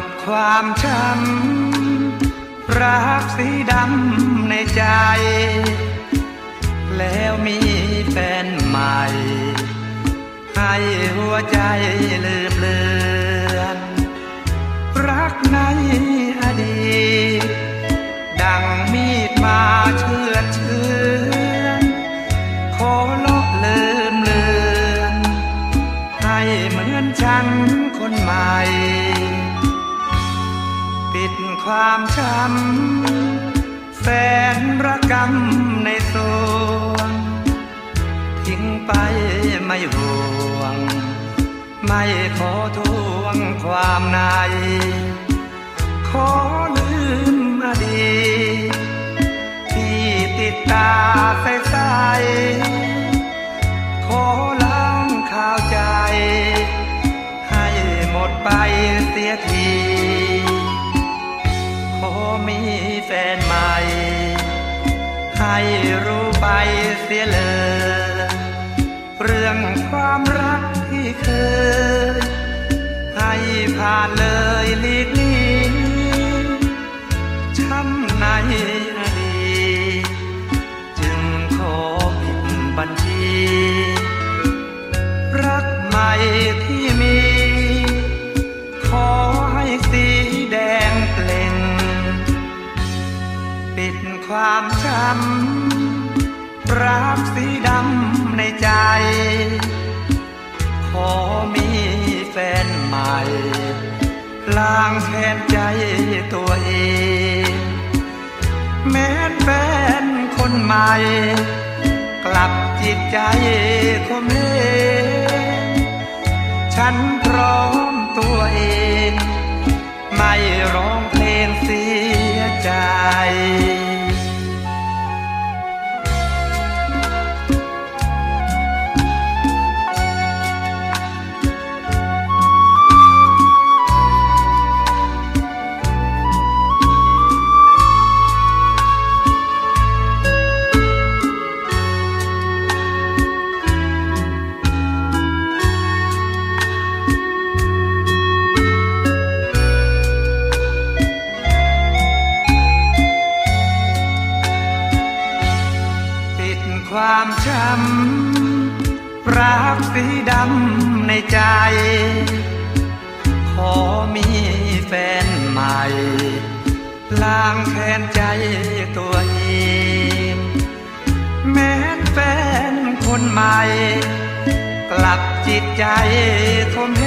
ดความช้ำรักสีดำในใจ แล้วมีแฟนใหม่ ให้หัวใจลืมเลือนรักในอดีต ดังมีดมาเชื่อเชือนขอลบลืมเลือน ให้เหมือนฉันคนใหม่ ปิดความช้ำแฟนระกำในสวงทิ้งไปไม่ห่วง ไม่ขอทวงความใน ขอลืมอดีตที่ติดตาใสใสขอล้างข่าวใจ ให้หมดไปเสียที อมีแฟนใหม่ ให้รู้ไปเสียเลย เรื่องความรักที่เคย ให้ผ่านเลยลีกนี้ช้ำใน ความช้ำรักสีดำในใจ ขอมีแฟนใหม่ล้างแค้นใจตัวเอง แม้แฟนคนใหม่ กลับจิตใจคมเหงฉันพร้อม ความช้ำรักสีดำในใจ ขอมีแฟนใหม่ล้างแค้นใจตัวเองแม้แฟนคนใหม่ กลับจิตใจคมเห